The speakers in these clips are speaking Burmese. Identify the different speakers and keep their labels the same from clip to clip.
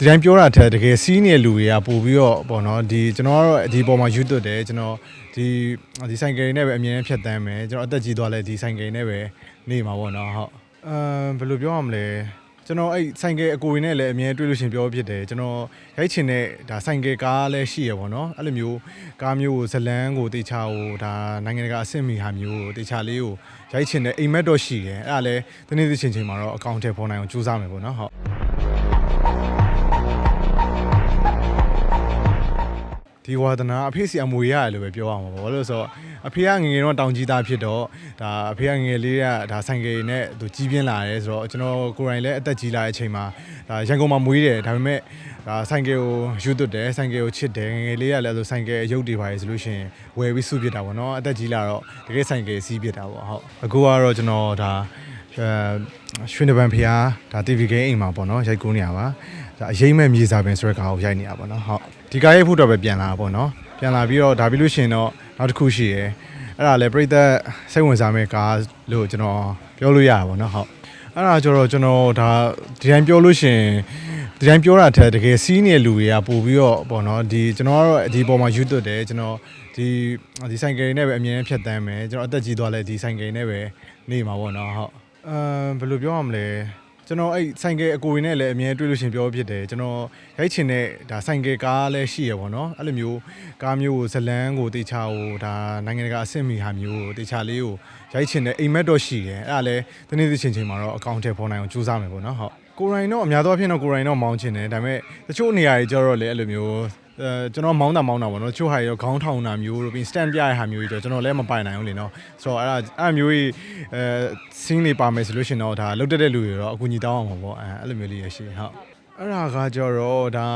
Speaker 1: ဒီတိုင်းပြောတာထက်တကယ်စီးနေတဲ့လူတွေကပို့ပြီးတော့ပေါ့နော်ဒီကျွန်တော်ကတော့ဒီပေါ်မှာယူသွတ်တယ်ကျွန်တော်ဒီဒီဆိုင်ကယ်နဲ့ပဲအမြင်နဲ့ဖြတ်တန်းမယ်ကျွန်တော်အသက်ကြီးသွားလဲဒီဆိုင်ကယ်နဲ့ပဲနေမှာပေါ့နော်ဟုတ်အမ်ဘယ်လိုပြောရမလဲကျွန်တော်အဲ့ဆိုင်ကယ်အကိုရင်းနဲ့လည်းအမြင်တွေ့လို့ရှရင်ပြောဖြစ်တယ်ကျွန်တော်ရိုက်ချင်တဲ့ဒါဆိုင်ကယ်ကားလည်းရှိရပေါ့နော်အဲ့လိုမျိုးကားမျိုးကိုဇလန်းကိုတေချာကိုဒါနိုင်ငံတကာအဆင့်မီဟာမျိုးကိုတေချာလေးကိုရိုက်ချင်တဲ့အိမ်မက်တော့ရှိတယ်အဲ့ဒါလည်းတနေ့တစ်ချိန်ချိန်မှာတော့အကောင့်ထဲပေါ်နိုင်အောင်ကြိုးစားမယ်ပေါ့နော်ဟုတ် ဒီဝါသနာအဖေစီအမွေရတယ်လို့ပဲပြောရမှာပေါ့ဘာလို့လဲဆိုတော့အဖေကငယ်ငယ်တော့တောင်ကြီးသားဖြစ်တော့ဒါအဖေကငယ်ငယ်လေးကဒါဆိုင်ကယ်နဲ့သူကြီးပြင်းလာတယ်ဆိုတော့ကျွန်တော်ကိုယ်တိုင်လည်းအသက်ကြီးလာတဲ့အချိန်မှာဒါရန်ကုန်မှာမွေးတယ်ဒါပေမဲ့ဒါဆိုင်ကယ်ကိုယူသွတ်တယ်ဆိုင်ကယ်ကိုချစ်တယ်ငယ်ငယ်လေးကလည်းဆိုဆိုင်ကယ်အယုတ်တွေပါရဆိုလို့ရှိရင်ဝယ်ပြီးစုပြစ်တာပေါ့နော်အသက်ကြီးလာတော့တကယ်ဆိုင်ကယ်စီးပြစ်တာပေါ့ဟုတ်အခုကတော့ကျွန်တော်ဒါအဲ ရွှေနဘန်ဖျားဒါ TV game အိမ်မှာပေါ့နော်ရိုက်ကူးနေရပါဒါအရေးမဲ့မြေစာပင်ဆိုတဲ့ကားကိုရိုက်နေရပါတော့ဟုတ်ဒီကားရိုက်ဖို့တော့ပဲပြန်လာပါပေါ့နော်ပြန်လာပြီးတော့ဒါပြီးလို့ရှိရင်တော့နောက်တစ်ခုရှိရယ်အဲ့ဒါလည်းပြိသက်စိတ်ဝင်စားမဲ့ကားလို့ကျွန်တော်ပြောလို့ရတာပေါ့နော်ဟုတ်အဲ့ဒါကျတော့ကျွန်တော်ဒါဒီတိုင်းပြောလို့ရှိရင်ဒီတိုင်းပြောတာထက်တကယ်စီးနေတဲ့လူတွေကပို့ပြီးတော့ပေါ့နော်ဒီကျွန်တော်ကတော့ဒီပေါ်မှာယူသွတ်တယ်ကျွန်တော်ဒီဒီဆိုင်ကယ်နဲ့ပဲအမြင်နဲ့ဖြတ်တန်းမယ်ကျွန်တော်အသက်ကြီးသွားလဲဒီဆိုင်ကယ်နဲ့ပဲနေမှာပေါ့နော်ဟုတ် အမ်ဘယ်လိုပြောရမလဲကျွန်တော်အဲ့ဆိုင်ကယ်အကိုရင်းနဲ့လည်းအမြဲတွေ့လို့ရှရင်ပြောဖြစ်တယ်ကျွန်တော်ရိုက်ချင်တဲ့ဒါဆိုင်ကယ်ကားလည်းရှိရပေါ့နော်အဲ့လိုမျိုးကားမျိုးကိုဇလန်းကိုတေချာကိုဒါနိုင်ငံတကာအဆင့်မီဟာမျိုးကိုတေချာလေးကိုရိုက်ချင်တဲ့အိမ်မက်တော့ရှိတယ်အဲ့ဒါလည်းတနေ့တစ်ချိန်ချိန်မှာတော့အကောင့်ထဲပေါ်နိုင်အောင်ကြိုးစားမယ်ပေါ့နော်ဟုတ်ကိုရိုင်းတော့အများသောအားဖြင့်တော့ကိုရိုင်းတော့မောင်းချင်တယ်ဒါပေမဲ့တချို့နေရာတွေကျတော့လည်းအဲ့လိုမျိုး အဲကျွန်တော်မောင်းတာမောင်းတာပေါ့နော်တချို့ဟာတွေတော့ခေါင်းထောင်တာမျိုးတို့ပြီး stand ပြရတဲ့ဟာမျိုးတွေတော့ကျွန်တော်လည်းမပိုင်နိုင်ဘူးလေနော်ဆိုတော့အဲ့ဒါအဲ့မျိုးကြီးအဲ scene တွေပါမယ်ဆိုလို့ရှိရင်တော့ဒါလုတ်တက်တဲ့လူတွေတော့အကူအညီတောင်းအောင်ပါပေါ့အဲအဲ့လိုမျိုးလေးရရှိဟုတ်အဲ့ဒါကကြတော့ဒါ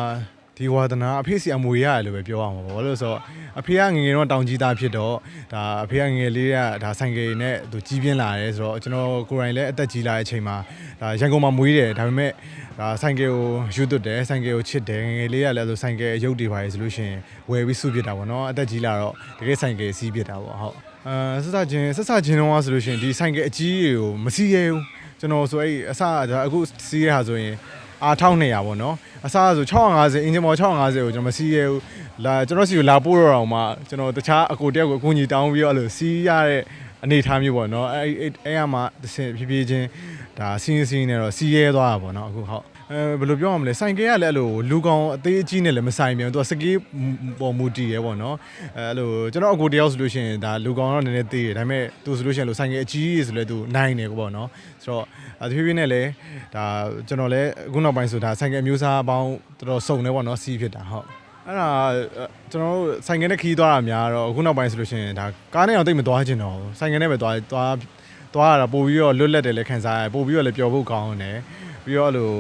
Speaker 1: ဒီဝါသနာအဖေစီအမွေရတယ်လို့ပဲပြောရမှာပေါ့ဘာလို့လဲဆိုတော့အဖေကငယ်ငယ်တော့တောင်ကြီးသားဖြစ်တော့ဒါအဖေကငယ်ငယ်လေးကဒါဆိုင်ကယ်နဲ့သူကြီးပြင်းလာတယ်ဆိုတော့ကျွန်တော်ကိုယ်တိုင်လည်းအသက်ကြီးလာတဲ့အချိန်မှာဒါရန်ကုန်မှာမွေးတယ်ဒါပေမဲ့ဒါဆိုင်ကယ်ကိုယူသွတ်တယ်ဆိုင်ကယ်ကိုချစ်တယ်ငယ်ငယ်လေးကလည်းဆိုဆိုင်ကယ်အယုတ်တွေပါရဆိုလို့ရှိရင်ဝယ်ပြီးစုပြစ်တာပေါ့နော်အသက်ကြီးလာတော့တကယ်ဆိုင်ကယ်စီးပြစ်တာပေါ့ဟုတ်အဲဆက်စချင်းဆက်စချင်းတော့ဆိုလို့ရှိရင်ဒီဆိုင်ကယ်အကြီးတွေကိုမစီးရဲဘူးကျွန်တော်ဆိုအဲ့အစဒါအခုစီးရတာဆိုရင် အား1200ပေါ့နော်အစားဆို650အင်ဂျင်မော်650ကိုကျွန်တော်မစီးရဲဘူးလာကျွန်တော်စီကိုလာပို့တော့အောင်မှကျွန်တော်တခြားအကိုတယောက်ကိုအကူကြီးတောင်းပြီးတော့အဲ့လိုစီးရတဲ့အနေထားမျိုးပေါ့နော်အဲ့အဲ့အဲ့ရမှာတစ်ဆင့်ဖြည်းဖြည်းချင်းဒါစီးစီးနေတော့စီးရဲသွားတာပေါ့နော်အခုဟုတ် အဲဘယ်လိုပြောရမလဲဆိုင်ကယ်ကလည်းအဲ့လိုလူကောင်အသေးအကြီးနဲ့လည်းမဆိုင်ပြန်ဘူးသူကစကေးပေါ်မူတည်ရဲပေါ့နော်အဲအဲ့လိုကျွန်တော်အကိုတယောက်ဆိုလို့ရှိရင်ဒါလူကောင်တော့နည်းနည်းသေးတယ်ဒါပေမဲ့သူဆိုလို့ရှိရင်လို့ဆိုင်ကယ်အကြီးဆိုလဲသူနိုင်တယ်ပေါ့နော်ဆိုတော့အဲတဖြည်းဖြည်းနဲ့လည်းဒါကျွန်တော်လည်းအခုနောက်ပိုင်းဆိုဒါဆိုင်ကယ်အမျိုးအစားအပေါင်းတော်တော်စုံတယ်ပေါ့နော်စီးဖြစ်တာဟုတ်အဲ့ဒါကျွန်တော်တို့ဆိုင်ကယ်နဲ့ခီးသွားတာများတော့အခုနောက်ပိုင်းဆိုလို့ရှိရင်ဒါကားနဲ့တော့တိတ်မသွားချင်တော့ဘူးဆိုင်ကယ်နဲ့ပဲသွားသွားသွားရတာပို့ပြီးတော့လွတ်လပ်တယ်လည်းခံစားရပို့ပြီးတော့လည်းပျော်ဖို့ကောင်းတယ် ပြီးတော့အဲ့လို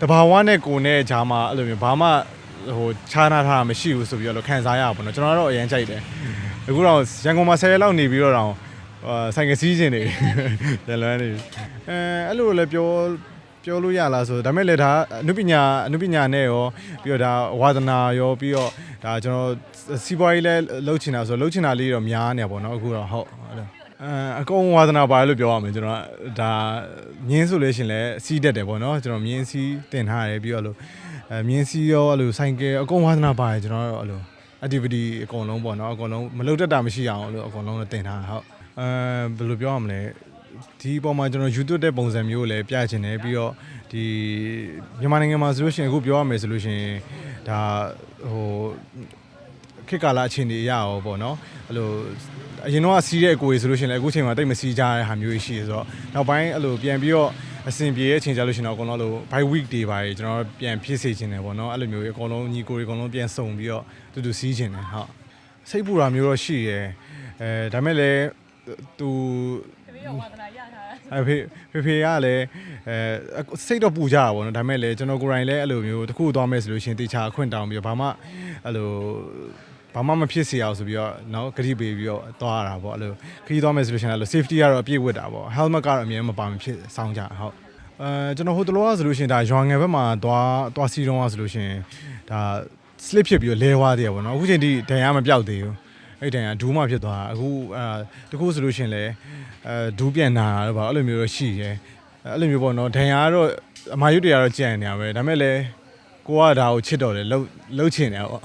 Speaker 1: တဘာဝနဲ့ကိုနဲ့ဂျာမှာအဲ့လိုမျိုးဘာမှဟိုခြားနာထားတာမရှိဘူးဆိုပြီးတော့ခံစားရပါဘောနော်ကျွန်တော်ကတော့အရင်ကြိုက်တယ်အခုတော့ရန်ကုန်မှာ10ရက်လောက်နေပြီးတော့တောင်အာဆိုင်ကစီးကျင်နေပြီရလွမ်းနေပြီအဲအဲ့လိုလည်းပြောပြောလို့ရလားဆိုဒါပေမဲ့လည်းဒါအနုပညာအနုပညာနဲ့ရောပြီးတော့ဒါဝါသနာရောပြီးတော့ဒါကျွန်တော်စီးပွားရေးလည်းလှုပ်ချင်တာဆိုလှုပ်ချင်တာလေးတော့များနေပါဘောနော်အခုတော့ဟုတ် အဲ့လိုအဲအကုန်ဝါသနာပါတယ်လို့ပြောရမယ်ကျွန်တော်ကဒါမြင်းဆိုလို့ရှရင်လဲစီးတတ်တယ်ပေါ့နော်ကျွန်တော်မြင်းစီးတင်ထားရတယ်ပြီးတော့လို့အဲမြင်းစီးရောအဲ့လိုဆိုင်ကယ်အကုန်ဝါသနာပါတယ်ကျွန်တော်ကတော့အဲ့လို activity အကုန်လုံးပေါ့နော်အကုန်လုံးမလုပ်တတ်တာမရှိအောင်လို့အကုန်လုံးတင်ထားတာဟုတ်အဲဘယ်လိုပြောရမလဲဒီအပေါ်မှာကျွန်တော် YouTube တဲ့ပုံစံမျိုးကိုလည်းပြချင်တယ်ပြီးတော့ဒီမြန်မာနိုင်ငံမှာဆိုလို့ရှိရင်အခုပြောရမယ်ဆိုလို့ရှိရင်ဒါဟို ခေတ်ကာလအခြေအနေအရရောပေါ့နော်အဲ့လိုအရင်တော့စီးတဲ့အကိုကြီးဆိုလို့ရှိရင်လည်းအခုချိန်မှာတိတ်မစီးကြတဲ့ဟာမျိုးကြီးရှိရဆိုတော့နောက်ပိုင်းအဲ့လိုပြန်ပြီးတော့အဆင်ပြေတဲ့အချိန်ကြလို့ရှိရင်တော့အကုန်လုံးအဲ့လို by week တွေပါကျွန်တော်ပြန်ဖြစ်စေချင်တယ်ပေါ့နော်အဲ့လိုမျိုးကြီးအကုန်လုံးညီကိုတွေအကုန်လုံးပြန်စုံပြီးတော့တူတူစီးချင်တယ်ဟုတ်စိတ်ပူတာမျိုးတော့ရှိရယ်အဲဒါမဲ့လည်းသူ
Speaker 2: တပည့်တော်ဝါသနာရထားတာ
Speaker 1: အဖေဖေဖေကလည်းအဲစိတ်တော့ပူကြတာပေါ့နော်ဒါပေမဲ့လည်းကျွန်တော်ကိုယ်တိုင်လည်းအဲ့လိုမျိုးတစ်ခုသွားမယ်ဆိုလို့ရှိရင်တေချာအခွင့်တောင်းပြီးတော့ဘာမှအဲ့လို ဘာမှမဖြစ်စေအောင်ဆိုပြီးတော့နော်ဂရိပေးပြီးတော့သွားရတာပေါ့အဲ့လိုခရီးသွားမယ်ဆိုလို့ရှိရင်အဲ့လို safety ကတော့အပြည့်ဝတ်တာပေါ့ helmet ကတော့အမြဲမပါမဖြစ်စောင်းကြဟုတ်အဲကျွန်တော်ဟိုတလောကဆိုလို့ရှိရင်ဒါရွာငယ်ဘက်မှာသွားသွားစီတုံးကဆိုလို့ရှိရင်ဒါ slip ဖြစ်ပြီးတော့လဲသွားသေးရပေါ့နော်အခုချိန်ထိဒဏ်ရာမပြောက်သေးဘူးအဲ့ဒဏ်ရာဒူးမှဖြစ်သွားတာအခုအဲတကူဆိုလို့ရှိရင်လည်းအဲဒူးပြန်နာတာတော့ဗောအဲ့လိုမျိုးတော့ရှိရဲအဲ့လိုမျိုးပေါ့နော်ဒဏ်ရာကတော့အမာရွတ်တွေကတော့ကြံ့နေရပဲဒါမဲ့လည်းကိုကဒါကိုချစ်တော်တယ်လှုပ်လှုပ်ချင်တယ်ပေါ့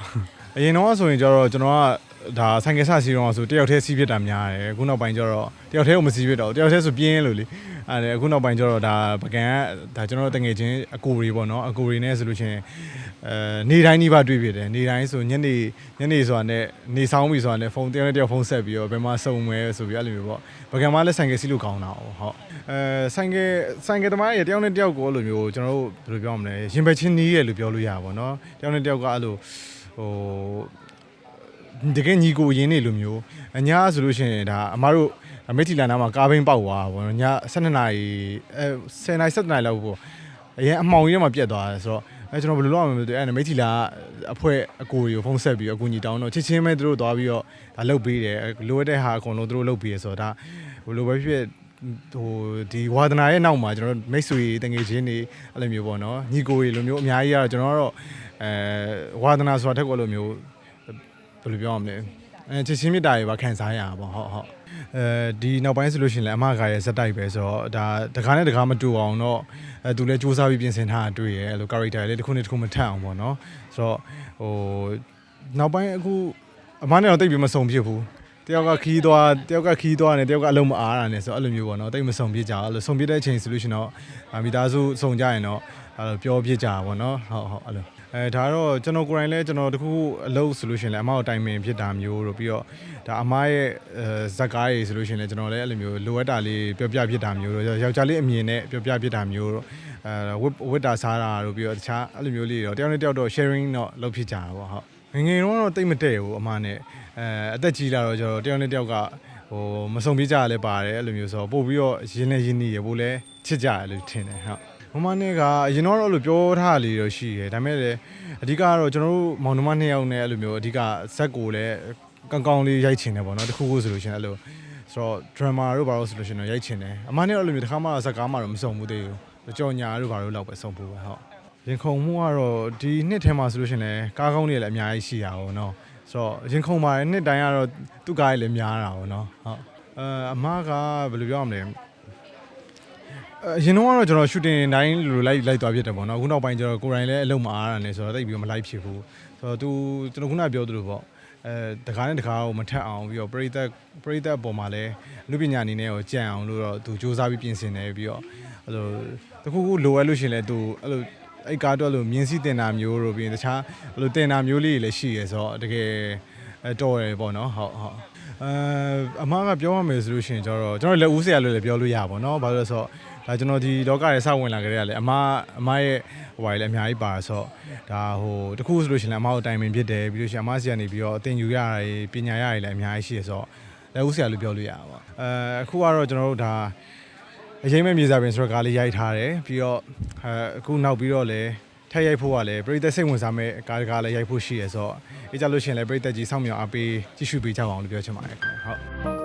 Speaker 1: အရင်တော့ဆိုရင်ကျတော့ကျွန်တော်ကဒါဆိုင်ကယ်ဆစီတော့ဆိုတယောက်တည်းစီးဖြစ်တာများတယ်အခုနောက်ပိုင်းကျတော့တယောက်တည်းကိုမစီးဖြစ်တော့ဘူးတယောက်တည်းဆိုပြင်းလို့လေအဲဒါအခုနောက်ပိုင်းကျတော့ဒါပကံကဒါကျွန်တော်တငယ်ချင်းအကိုတွေပေါ့နော်အကိုတွေနဲ့ဆိုလို့ရှိရင်အဲနေတိုင်းနှိပါတွေ့ဖြစ်တယ်နေတိုင်းဆိုညနေညနေဆိုတာနဲ့နေဆောင်ပြီဆိုတာနဲ့ဖုန်းတယောက်နဲ့တယောက်ဖုန်းဆက်ပြီးတော့ဘယ်မှာစုံမဲဆိုပြီးအဲ့လိုမျိုးပေါ့ပကံမလည်းဆိုင်ကယ်စီးလို့ကောင်းတာဟုတ်ဟုတ်အဲဆိုင်ကယ်ဆိုင်ကယ်သမားရဲ့တယောက်နဲ့တယောက်ကိုအဲ့လိုမျိုးကျွန်တော်တို့ဘယ်လိုပြောမလဲရင်ဘတ်ချင်းနီးရဲ့လို့ပြောလို့ရပါဘောနော်တယောက်နဲ့တယောက်ကအဲ့လို ဟိုတကယ်ညီကိုရင်းနေလိုမျိုးအညာဆိုလို့ရှိရင်ဒါအမားတို့အမေတီလာနာမှာကားဘင်းပေါက်သွားတာပေါ့နော်ည12နာရီအဲ10နာရီ17နာရီလောက်ပေါ့အရင်အမှောင်ကြီးထဲမှာပြတ်သွားတယ်ဆိုတော့အဲကျွန်တော်ဘယ်လိုလုပ်အောင်မလဲအဲ့ဒါမေတီလာအဖွဲအကိုတွေကိုဖုန်းဆက်ပြီးတော့အကူညီတောင်းတော့ချစ်ချင်းပဲသူတို့သွားပြီးတော့ဒါလုပ်ပေးတယ်လိုအပ်တဲ့ဟာအကုန်လုံးသူတို့လုပ်ပေးရဆိုတော့ဒါဘယ်လိုပဲဖြစ်ဖြစ် ဟိုဒီဝါဒနာရဲ့နောက်မှာကျွန်တော်မိတ်ဆွေတငယ်ချင်းတွေအဲ့လိုမျိုးပေါ့နော်ညီကိုတွေလိုမျိုးအများကြီးကတော့ကျွန်တော်ကတော့အဲဝါဒနာဆိုတာတက်ကောလို့မျိုးဘယ်လိုပြောရမလဲအဲချစ်ချင်းမြတ်တာတွေပါခံစားရတာပေါ့ဟုတ်ဟုတ်အဲဒီနောက်ပိုင်းဆိုလို့ရှိရင်လည်းအမကရဲ့ဇက်တိုက်ပဲဆိုတော့ဒါတကားနဲ့တကားမတူအောင်တော့အဲသူလည်းစူးစမ်းပြီးပြင်ဆင်ထားတာတွေ့ရဲအဲ့လို character လေးတစ်ခုနဲ့တစ်ခုမထက်အောင်ပေါ့နော်ဆိုတော့ဟိုနောက်ပိုင်းအခုအမနဲ့တော့တိတ်ပြီးမစုံဖြစ်ဘူး တယောက်ကခီးသွားတယောက်ကခီးသွားနေတယောက်ကအလုံးမအားတာနဲ့ဆိုတော့အဲ့လိုမျိုးပေါ့နော်တိတ်မစုံဖြစ်ကြအောင်အဲ့လိုစုံဖြစ်တဲ့အချိန်ဆိုလို့ရှိရင်တော့အာမိသားစုစုံကြရင်တော့အဲ့လိုပြောဖြစ်ကြတာပေါ့နော်ဟုတ်ဟုတ်အဲ့လိုအဲဒါတော့ကျွန်တော်ကိုယ်တိုင်လည်းကျွန်တော်တခုအလုပ်ဆိုလို့ရှိရင်လည်းအမကိုတိုင်ပင်ဖြစ်တာမျိုးတို့ပြီးတော့ဒါအမရဲ့အဲဇက်ကားရေးဆိုလို့ရှိရင်လည်းကျွန်တော်လည်းအဲ့လိုမျိုးလိုအပ်တာလေးပြောပြဖြစ်တာမျိုးတို့ယောက်ျားလေးအမြင်နဲ့ပြောပြဖြစ်တာမျိုးတို့အဲဝတ်ဝတ်တာစားတာတို့ပြီးတော့တခြားအဲ့လိုမျိုးလေးတော့တယောက်နဲ့တယောက်တော့ sharing တော့လုပ်ဖြစ်ကြတာပေါ့ဟုတ်ငယ်ငယ်တော့တော့တိတ်မတည့်ဘူးအမနဲ့ အဲအသက်ကြီးလာတော့ကျွန်တော်တယောက်နဲ့တယောက်ကဟိုမစုံပြကြရလဲပါတယ်အဲ့လိုမျိုးဆိုတော့ပို့ပြီးတော့ရင်းနေရင်းနေရပို့လဲချစ်ကြရလို့ထင်တယ်ဟုတ်မမနဲ့ကအရင်တော့အဲ့လိုပြောထားလေးတော့ရှိတယ်ဒါပေမဲ့လည်းအဓိကကတော့ကျွန်တော်တို့မောင်နှမနှစ်ယောက်နဲ့အဲ့လိုမျိုးအဓိကဇက်ကိုလည်းကောင်းကောင်းလေးရိုက်ချင်တယ်ပေါ့နော်တခုခုဆိုလို့ရှိရင်အဲ့လိုဆိုတော့ drama တို့ဘာလို့ဆိုလို့ရှိရင်တော့ရိုက်ချင်တယ်အမနဲ့အဲ့လိုမျိုးတစ်ခါမှဇက်ကားမှတော့မစုံဘူးသေးဘူးကြော်ညာတို့ဘာလို့လောက်ပဲစုံဖို့ပဲဟုတ်ရင်ခုန်မှုကတော့ဒီနှစ်ထဲမှာဆိုလို့ရှိရင်လည်းကားကောင်းတွေလည်းအများကြီးရှိရအောင်နော် ဆိုတော့ရင်ခုန်ပါတယ်နှစ်တိုင်းကတော့သူ့ကားတွေလည်းများတာပေါ့နော်ဟုတ်အဲအမကဘယ်လိုပြောရမလဲ အရင်တော့ကတော့ကျွန်တော် shooting တိုင်းလိုလိုက်လိုက်သွားဖြစ်တယ်ပေါ့နော်အခုနောက်ပိုင်းကျတော့ကိုယ်တိုင်လည်းအလုံးမအားရနဲ့ဆိုတော့တိတ်ပြီးတော့မလိုက်ဖြစ်ဘူးဆိုတော့ तू ကျွန်တော်ခုနပြောသလိုပေါ့အဲတကားနဲ့တကားကိုမထက်အောင်ပြီးတော့ပရိသတ်ပရိသတ်အပေါ်မှာလည်းလူပညာအနေနဲ့ကိုကြံအောင်လို့တော့ तू စူးစမ်းပြီးပြင်ဆင်တယ်ပြီးတော့အဲ့လိုတခုခုလိုအပ်လို့ရှရင်လဲ तू အဲ့လို အဲ့ကားတော့လို့မြင်းစီတင်တာမျိုးတို့ပြီးရင်တခြားအဲ့လိုတင်တာမျိုးလေးတွေလည်းရှိရဲဆိုတော့တကယ်တော်တယ်ပေါ့နော်ဟုတ်ဟုတ်အဲအမကပြောရမယ်ဆိုလို့ရှိရင်ကျတော့ကျွန်တော်လက်ဦးဆရာလို့လည်းပြောလို့ရပါတော့။ဘာလို့လဲဆိုတော့ဒါကျွန်တော်ဒီလောကရဲ့စဝင်လာကြတဲ့ကလည်းအမအမရဲ့ဟိုဘာလဲအများကြီးပါဆိုတော့ဒါဟိုတခုဆိုလို့ရှိရင်လည်းအမကိုတိုင်ပင်ဖြစ်တယ်ပြီးလို့ရှိရင်အမဆရာနေပြီးတော့အသင်ယူရတာတွေပညာရတွေလည်းအများကြီးရှိရဆိုတော့လက်ဦးဆရာလို့ပြောလို့ရပါပေါ့။အဲအခုကတော့ကျွန်တော်တို့ဒါ အရင်မဲ့မြေစာပင်ဆိုတော့ကားလေးရိုက်ထားတယ်ပြီးတော့အဲအခုနောက်ပြီးတော့လည်းထက်ရိုက်ဖို့ကလည်းပြည်သက်စိတ်ဝင်စားမဲ့ကားကားလည်းရိုက်ဖို့ရှိရဆိုတော့အဲကြလို့ရှိရင်လည်းပြည်သက်ကြီးစောင့်မျှော်အားပေးကြည့်ရှုပေးကြပါအောင်လို့ပြောချင်ပါတယ်ခင်ဗျဟုတ်